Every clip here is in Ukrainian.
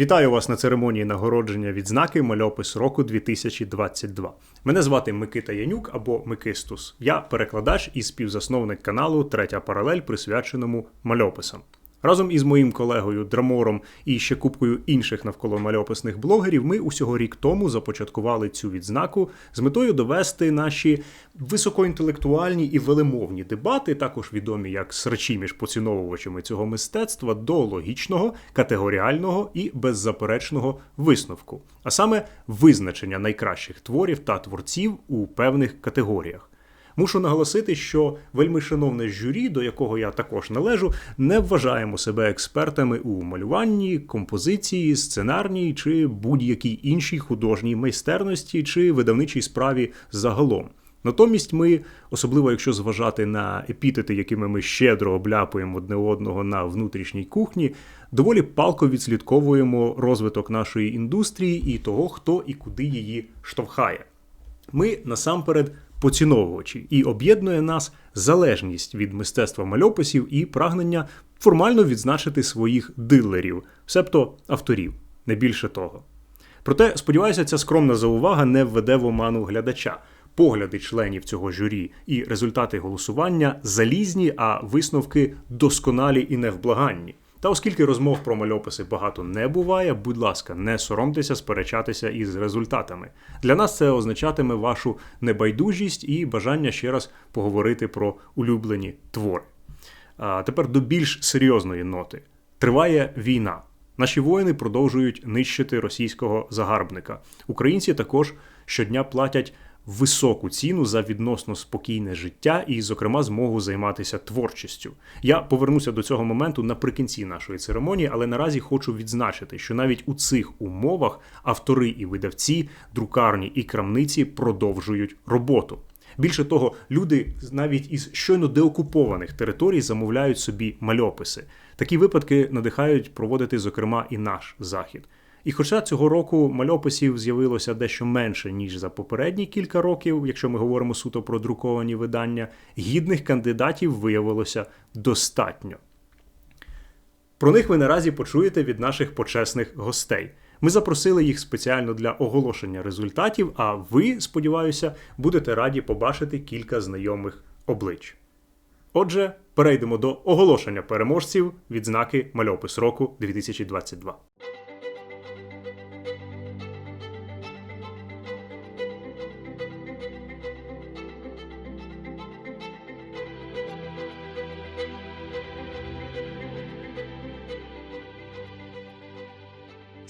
Вітаю вас на церемонії нагородження відзнаки Мальопис року 2022. Мене звати Микита Янюк або Микистус. Я перекладач і співзасновник каналу Третя паралель, присвяченому мальописам. Разом із моїм колегою Драмором і ще купкою інших навколо мальописних блогерів ми усього рік тому започаткували цю відзнаку з метою довести наші високоінтелектуальні і велемовні дебати, також відомі як срачі між поціновувачами цього мистецтва, до логічного, категоріального і беззаперечного висновку, а саме визначення найкращих творів та творців у певних категоріях. Мушу наголосити, що вельми шановне журі, до якого я також належу, не вважаємо себе експертами у малюванні, композиції, сценарній чи будь-якій іншій художній майстерності чи видавничій справі загалом. Натомість ми, особливо якщо зважати на епітети, якими ми щедро обляпуємо одне одного на внутрішній кухні, доволі палко відслідковуємо розвиток нашої індустрії і того, хто і куди її штовхає. Ми насамперед поціновувачі, і об'єднує нас залежність від мистецтва мальописів і прагнення формально відзначити своїх дилерів, себто авторів, не більше того. Проте, сподіваюся, ця скромна заувага не введе в оману глядача. Погляди членів цього журі і результати голосування залізні, а висновки досконалі і невблаганні. Та оскільки розмов про мальописи багато не буває, будь ласка, не соромтеся сперечатися із результатами. Для нас це означатиме вашу небайдужість і бажання ще раз поговорити про улюблені твори. А тепер до більш серйозної ноти. Триває війна. Наші воїни продовжують нищити російського загарбника. Українці також щодня платять високу ціну за відносно спокійне життя і, зокрема, змогу займатися творчістю. Я повернуся до цього моменту наприкінці нашої церемонії, але наразі хочу відзначити, що навіть у цих умовах автори і видавці, друкарні і крамниці продовжують роботу. Більше того, люди навіть із щойно деокупованих територій замовляють собі мальописи. Такі випадки надихають проводити, зокрема, і наш захід. І хоча цього року мальописів з'явилося дещо менше, ніж за попередні кілька років, якщо ми говоримо суто про друковані видання, гідних кандидатів виявилося достатньо. Про них ви наразі почуєте від наших почесних гостей. Ми запросили їх спеціально для оголошення результатів, а ви, сподіваюся, будете раді побачити кілька знайомих облич. Отже, перейдемо до оголошення переможців відзнаки Мальопис року 2022.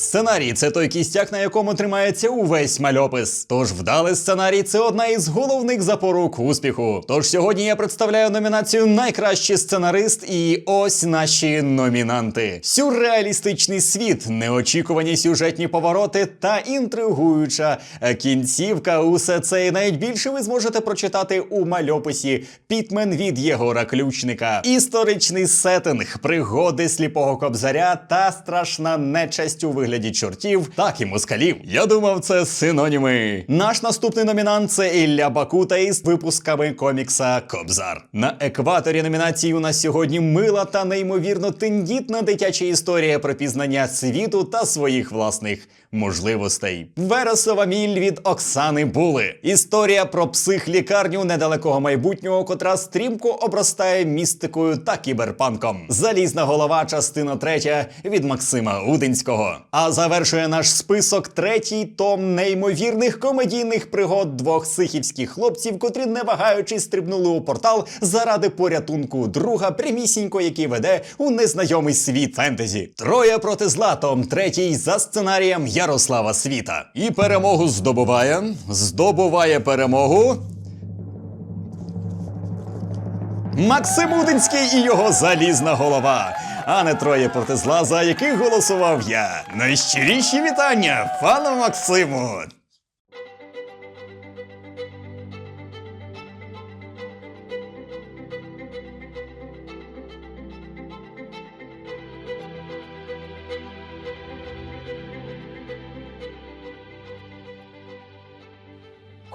Сценарій це той кістяк, на якому тримається увесь мальопис. Тож вдалий сценарій це одна із головних запорук успіху. Тож сьогодні я представляю номінацію Найкращий сценарист і ось наші номінанти: сюрреалістичний світ, неочікувані сюжетні повороти та інтригуюча кінцівка. Усе це і навіть більше ви зможете прочитати у мальописі Пітмен від Єгора Ключника. Історичний сеттинг, пригоди сліпого кобзаря та страшна нечасть у вигляді чортів, так і москалів. Я думав, це синоніми. Наш наступний номінант це Ілля Бакута із випусками комікса Кобзар. На екваторі номінації у нас сьогодні мила та неймовірно тендітна дитяча історія про пізнання світу та своїх власних можливостей. Вересова міль від Оксани Були. Історія про психлікарню недалекого майбутнього, котра стрімко обростає містикою та кіберпанком. Залізна голова, частина третя від Максима Удинського. А завершує наш список третій том неймовірних комедійних пригод двох сихівських хлопців, котрі не вагаючись стрибнули у портал заради порятунку друга, прямісінько, який веде у незнайомий світ фентезі. Троє проти зла, том третій за сценарієм Ярослава Світа. І перемогу здобуває. Здобуває перемогу. Максим Удинський і його залізна голова. А не троє проти зла, за яких голосував я. Найщиріші вітання, пану Максиму.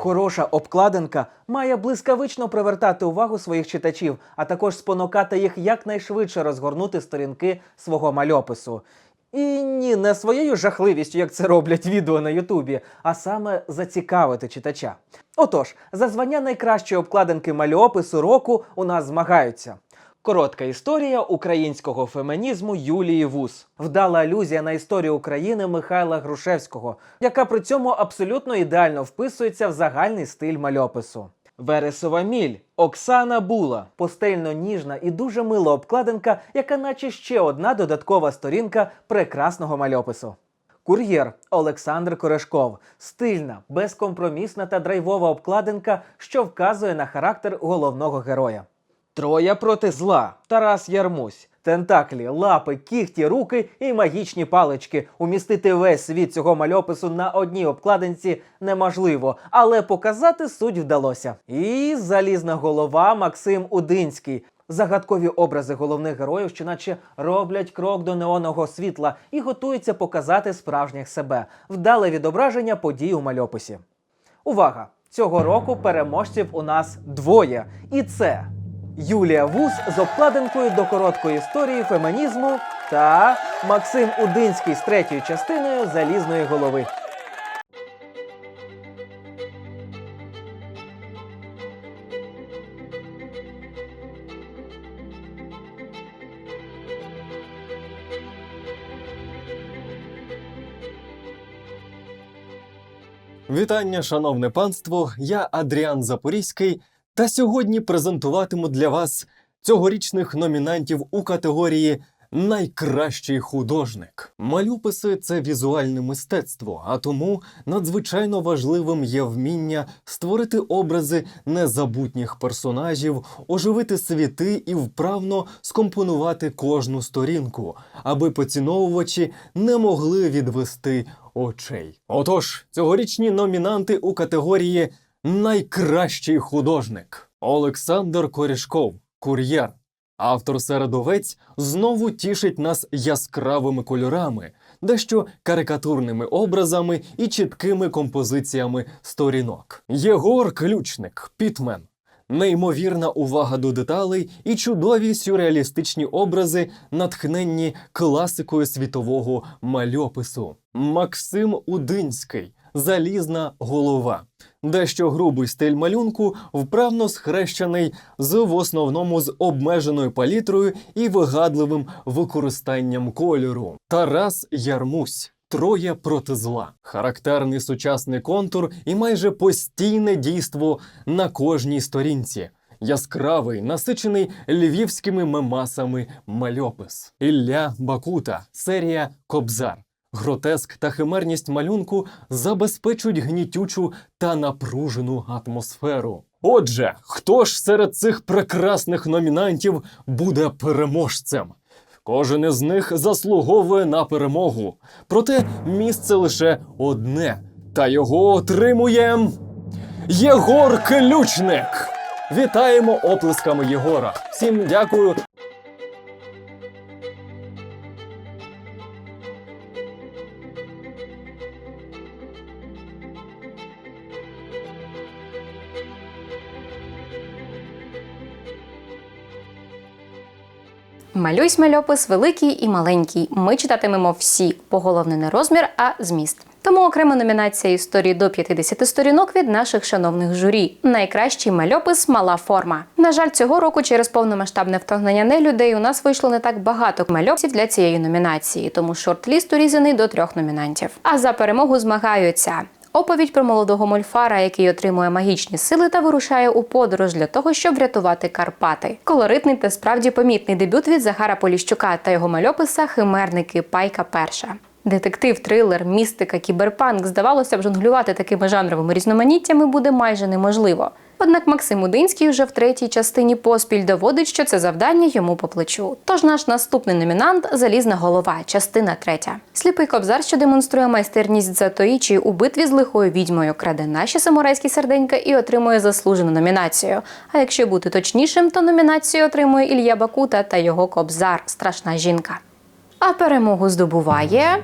Хороша обкладинка має блискавично привертати увагу своїх читачів, а також спонукати їх якнайшвидше розгорнути сторінки свого мальопису. І ні, не своєю жахливістю, як це роблять відео на Ютубі, а саме зацікавити читача. Отож, за звання найкращої обкладинки мальопису року у нас змагаються. Коротка історія українського фемінізму Юлії Вус. Вдала алюзія на історію України Михайла Грушевського, яка при цьому абсолютно ідеально вписується в загальний стиль мальопису. Вересова міль Оксана Була, постельно ніжна і дуже мила обкладинка, яка наче ще одна додаткова сторінка прекрасного мальопису. Кур'єр Олександр Корешков. Стильна, безкомпромісна та драйвова обкладинка, що вказує на характер головного героя. Троя проти зла. Тарас Ярмусь. Тентаклі, лапи, кіхті, руки і магічні палички. Умістити весь світ цього мальопису на одній обкладинці неможливо, але показати суть вдалося. І залізна голова Максим Удинський. Загадкові образи головних героїв, що наче роблять крок до неонового світла і готуються показати справжніх себе. Вдале відображення подій у мальописі. Увага! Цього року переможців у нас двоє. І це Юлія Вус з обкладинкою до короткої історії фемінізму та Максим Удинський з третьою частиною залізної голови. Вітання, шановне панство! Я Адріан Запорізький, та сьогодні презентуватиму для вас цьогорічних номінантів у категорії Найкращий художник. Малюписи це візуальне мистецтво, а тому надзвичайно важливим є вміння створити образи незабутніх персонажів, оживити світи і вправно скомпонувати кожну сторінку, аби поціновувачі не могли відвести очей. Отож, цьогорічні номінанти у категорії Найкращий художник Олександр Корішков, кур'єр. Автор середовець знову тішить нас яскравими кольорами, дещо карикатурними образами і чіткими композиціями сторінок. Єгор Ключник, Пітмен. Неймовірна увага до деталей і чудові сюрреалістичні образи, натхненні класикою світового мальопису. Максим Удинський. Залізна голова. Дещо грубий стиль малюнку, вправно схрещений з в основному з обмеженою палітрою і вигадливим використанням кольору. Тарас Ярмусь. Троє проти зла, характерний сучасний контур і майже постійне дійство на кожній сторінці. Яскравий, насичений львівськими мемасами мальопис. Ілля Бакута, серія Кобзар. Гротеск та химерність малюнку забезпечують гнітючу та напружену атмосферу. Отже, хто ж серед цих прекрасних номінантів буде переможцем? Кожен із них заслуговує на перемогу. Проте місце лише одне, та його отримує Єгор Ключник. Вітаємо оплесками Єгора. Всім дякую. Малюсь мальопис великий і маленький. Ми читатимемо всі, бо головне не розмір, а зміст. Тому окрема номінація історії до 50 сторінок від наших шановних журі. Найкращий мальопис мала форма. На жаль, цього року через повномасштабне вторгнення нелюдей у нас вийшло не так багато мальописів для цієї номінації, тому шорт-ліст урізаний до трьох номінантів. А за перемогу змагаються. Оповідь про молодого мольфара, який отримує магічні сили та вирушає у подорож для того, щоб врятувати Карпати. Колоритний та справді помітний дебют від Захара Поліщука та його мальописа Химерники Пайка Перша. Детектив, трилер, містика, кіберпанк здавалося б, жонглювати такими жанровими різноманіттями буде майже неможливо. Однак Максим Удинський вже в третій частині поспіль доводить, що це завдання йому по плечу. Тож наш наступний номінант залізна голова, частина третя. Сліпий кобзар, що демонструє майстерність Затоїчі у битві з лихою відьмою, краде наші самурайські серденька і отримує заслужену номінацію. А якщо бути точнішим, то номінацію отримує Ілья Бакута та його кобзар Страшна жінка. А перемогу здобуває.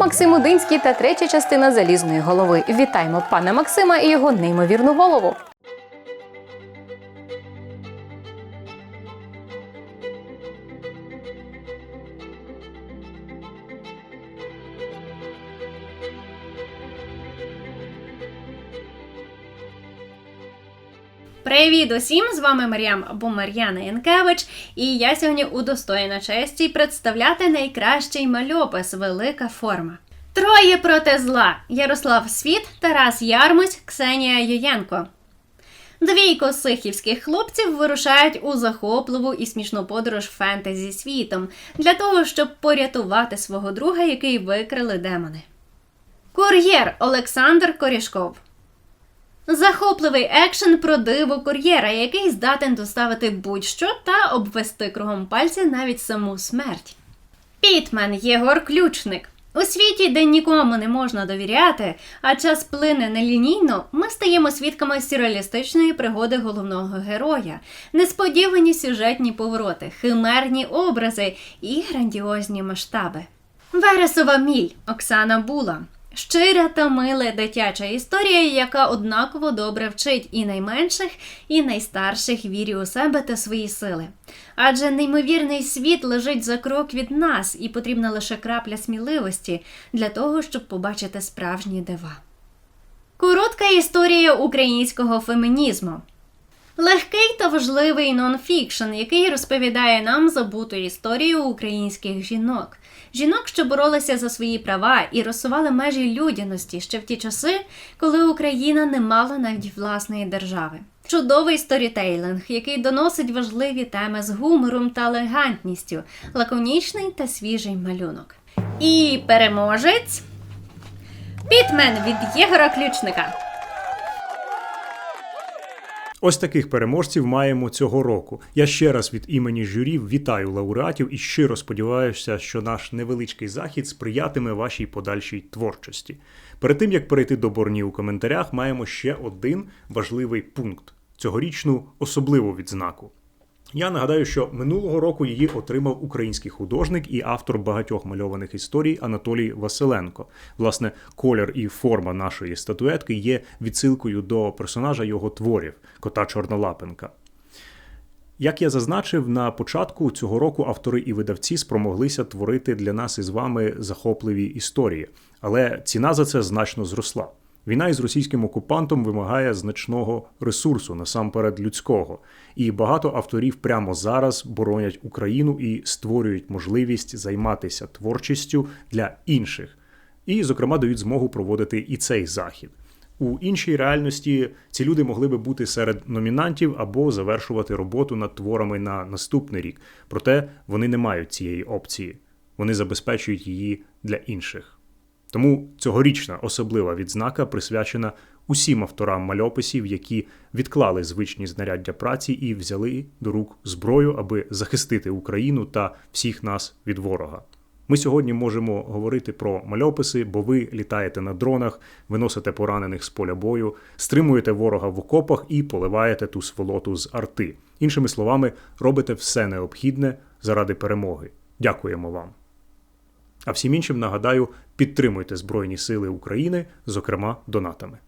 Максим Удинський та третя частина залізної голови. Вітаємо пана Максима і його неймовірну голову. Привіт усім! З вами Мар'ям або Мар'яна Янкевич, і я сьогодні удостоєна честі представляти найкращий мальопис Велика форма. Троє проти зла: Ярослав Світ, Тарас Ярмусь, Ксенія Юєнко. Двійко сихівських хлопців вирушають у захопливу і смішну подорож фентезі світом для того, щоб порятувати свого друга, який викрили демони. Кур'єр Олександр Корішков. Захопливий екшен про диво кур'єра, який здатен доставити будь-що та обвести кругом пальця навіть саму смерть. Пітмен Єгор Ключник. У світі, де нікому не можна довіряти, а час плине нелінійно, ми стаємо свідками сюрреалістичної пригоди головного героя, несподівані сюжетні повороти, химерні образи і грандіозні масштаби. Вересова міль Оксана Була. Щира та мила дитяча історія, яка однаково добре вчить і найменших, і найстарших вірі у себе та свої сили. Адже неймовірний світ лежить за крок від нас, і потрібна лише крапля сміливості для того, щоб побачити справжні дива. Коротка історія українського фемінізму. Легкий та важливий нонфікшн, який розповідає нам забуту історію українських жінок. Жінок, що боролися за свої права і розсували межі людяності ще в ті часи, коли Україна не мала навіть власної держави. Чудовий сторітейлинг, який доносить важливі теми з гумором та елегантністю, лаконічний та свіжий малюнок. І переможець Пітмен від Єгора Ключника. Ось таких переможців маємо цього року. Я ще раз від імені журі вітаю лауреатів і щиро сподіваюся, що наш невеличкий захід сприятиме вашій подальшій творчості. Перед тим як перейти до борні у коментарях, маємо ще один важливий пункт цьогорічну особливу відзнаку. Я нагадаю, що минулого року її отримав український художник і автор багатьох мальованих історій Анатолій Василенко. Власне, колір і форма нашої статуетки є відсилкою до персонажа його творів кота Чорнолапенка. Як я зазначив, на початку цього року автори і видавці спромоглися творити для нас із вами захопливі історії, але ціна за це значно зросла. Війна із російським окупантом вимагає значного ресурсу, насамперед людського, і багато авторів прямо зараз боронять Україну і створюють можливість займатися творчістю для інших, і, зокрема, дають змогу проводити і цей захід. У іншій реальності ці люди могли би бути серед номінантів або завершувати роботу над творами на наступний рік. Проте вони не мають цієї опції, вони забезпечують її для інших. Тому цьогорічна особлива відзнака присвячена усім авторам мальописів, які відклали звичні знаряддя праці і взяли до рук зброю, аби захистити Україну та всіх нас від ворога. Ми сьогодні можемо говорити про мальописи, бо ви літаєте на дронах, виносите поранених з поля бою, стримуєте ворога в окопах і поливаєте ту сволоту з арти. Іншими словами, робите все необхідне заради перемоги. Дякуємо вам. А всім іншим нагадаю, підтримуйте Збройні Сили України, зокрема донатами.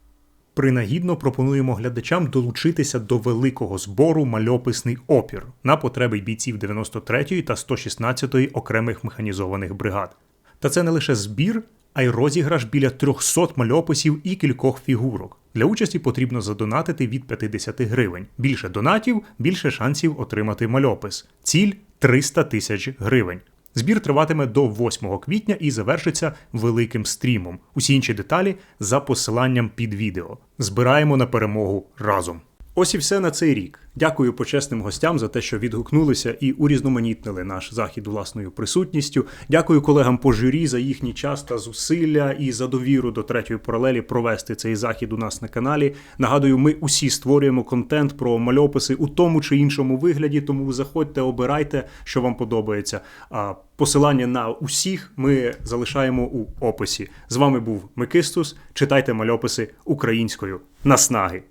Принагідно пропонуємо глядачам долучитися до великого збору мальописний опір на потреби бійців 93-ї та 116-ї окремих механізованих бригад. Та це не лише збір, а й розіграш біля 300 мальописів і кількох фігурок. Для участі потрібно задонатити від 50 гривень. Більше донатів, більше шансів отримати мальопис. Ціль 300 тисяч гривень. Збір триватиме до 8 квітня і завершиться великим стрімом. Усі інші деталі за посиланням під відео. Збираємо на перемогу разом. Ось і все на цей рік. Дякую почесним гостям за те, що відгукнулися і урізноманітнили наш захід власною присутністю. Дякую колегам по журі за їхній час та зусилля і за довіру до третьої паралелі провести цей захід у нас на каналі. Нагадую, ми усі створюємо контент про мальописи у тому чи іншому вигляді, тому заходьте, обирайте, що вам подобається. А посилання на усіх ми залишаємо у описі. З вами був Микистус. Читайте мальописи українською. Наснаги!